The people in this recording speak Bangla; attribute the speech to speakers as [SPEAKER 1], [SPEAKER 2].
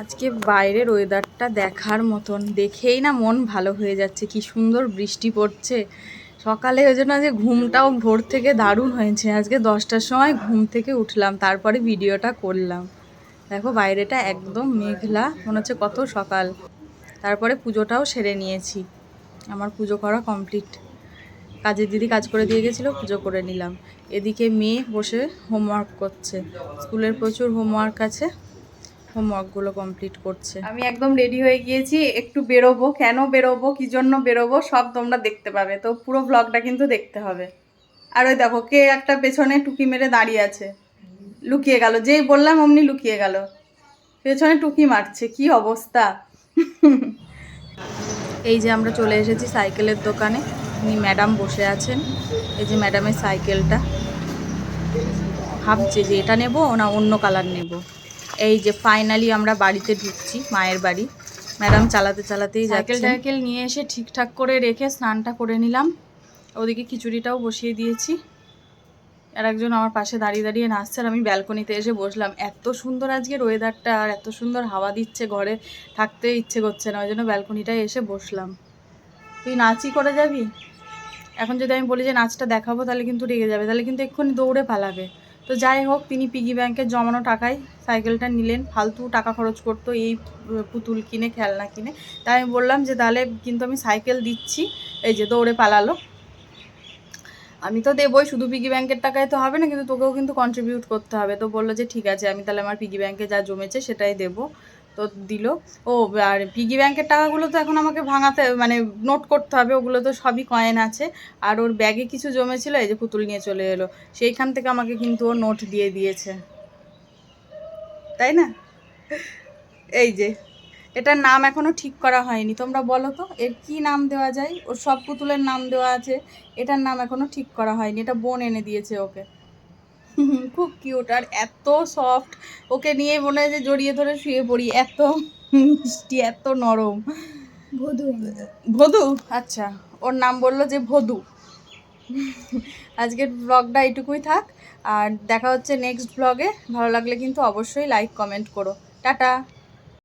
[SPEAKER 1] আজকে বাইরের ওয়েদারটা দেখার মতন। দেখেই না মন ভালো হয়ে যাচ্ছে। কি সুন্দর বৃষ্টি পড়ছে। সকালে ওই জন্য আজকে ঘুমটাও ভোর থেকে দারুণ হয়েছে। আজকে দশটার সময় ঘুম থেকে উঠলাম, তারপরে ভিডিওটা করলাম। দেখো বাইরেটা একদম মেঘলা, মনে হচ্ছে কত সকাল। তারপরে পুজোটাও সেরে নিয়েছি। আমার পুজো করা কমপ্লিট কাজের দিদি কাজ করে দিয়ে গেছিল, পুজো করে নিলাম। এদিকে মেয়ে বসে হোমওয়ার্ক করছে। স্কুলের প্রচুর হোমওয়ার্ক আছে। হোমওয়ার্কগুলো কমপ্লিট করছে। আমি একদম রেডি হয়ে গিয়েছি, একটু বেরোবো, কেন বেরোবো, কি জন্য বেরোবো, সব তোমরা দেখতে পাবে। তো পুরো ব্লগটা কিন্তু দেখতে হবে। আর ওই দেখো, কে একটা পেছনে টুকি মেরে দাঁড়িয়ে আছে। লুকিয়ে গেল, যেই বললাম অমনি লুকিয়ে গেল। পেছনে টুকি মারছে, কি অবস্থা? এই যে আমরা চলে এসেছি সাইকেলের দোকানে। উনি ম্যাডাম বসে আছেন। এই যে ম্যাডামের সাইকেলটা। ভাবছে যে এটা নেব না অন্য কালার নেব। এই যে ফাইনালি আমরা বাড়িতে ঢুকছি, মায়ের বাড়ি। ম্যাডাম চালাতে চালাতেই সাইকেল টাইকেল নিয়ে এসে ঠিকঠাক করে রেখে স্নানটা করে নিলাম। ওদিকে খিচুড়িটাও বসিয়ে দিয়েছি। আর একজন আমার পাশে দাঁড়িয়ে দাঁড়িয়ে নাচছে আর আমি ব্যালকনিতে এসে বসলাম। এত সুন্দর আজকের ওয়েদারটা আর এত সুন্দর হাওয়া দিচ্ছে, ঘরে থাকতে ইচ্ছে করছে না, ওই জন্য ব্যালকনিটায় এসে বসলাম। তুই নাচই করে যাবি? এখন যদি আমি বলি যে, নাচটা দেখাবো, তাহলে কিন্তু রেগে যাবে। তাহলে কিন্তু এক্ষুনি দৌড়ে পালাবে। তো যাই হোক, তিনি পিগি ব্যাংকের জমানো টাকায় সাইকেলটা নিলেন। ফালতু টাকা খরচ করতো এই পুতুল কিনে, খেলনা কিনে। তাই আমি বললাম যে, তাহলে কিন্তু আমি সাইকেল দিচ্ছি। এই যে, দৌড়ে পালালো। আমি তো দেবোই, শুধু পিগি ব্যাংকের টাকায় তো হবে না, কিন্তু তোকেও কিন্তু কন্ট্রিবিউট করতে হবে। তো বলল যে, ঠিক আছে, আমি তাহলে আমার পিগি ব্যাংকে যা জমেছে সেটাই দেবো। তো দিল। ও, আর পিগি ব্যাংকের টাকাগুলো তো এখন আমাকে ভাঙাতে মানে নোট করতে হবে, ওগুলো তো সবই কয়েন আছে। আর ওর ব্যাগে কিছু জমেছিল, এই যে পুতুল নিয়ে চলে এলো। সেইখান থেকে আমাকে কিন্তু ও নোট দিয়ে দিয়েছে। তাই না? এই যে, এটার নাম এখনও ঠিক করা হয়নি। তোমরা বলো তো, এর কি নাম দেওয়া যায়? ওর সব পুতুলের নাম দেওয়া আছে। এটার নাম এখনও ঠিক করা হয়নি। এটা বোন এনে দিয়েছে ওকে। খুব কিউট আর এত সফট ওকে নিয়ে মনে হয় যে জড়িয়ে ধরে শুয়ে পড়ি এত মিষ্টি এত নরম।
[SPEAKER 2] ভদু।
[SPEAKER 1] ভদু? আচ্ছা ওর নাম বলল যে ভদু। আজকের ব্লগটা এইটুকুই থাক আর দেখা হচ্ছে নেক্সট ব্লগে ভালো লাগলে কিন্তু অবশ্যই লাইক কমেন্ট করো। টাটা!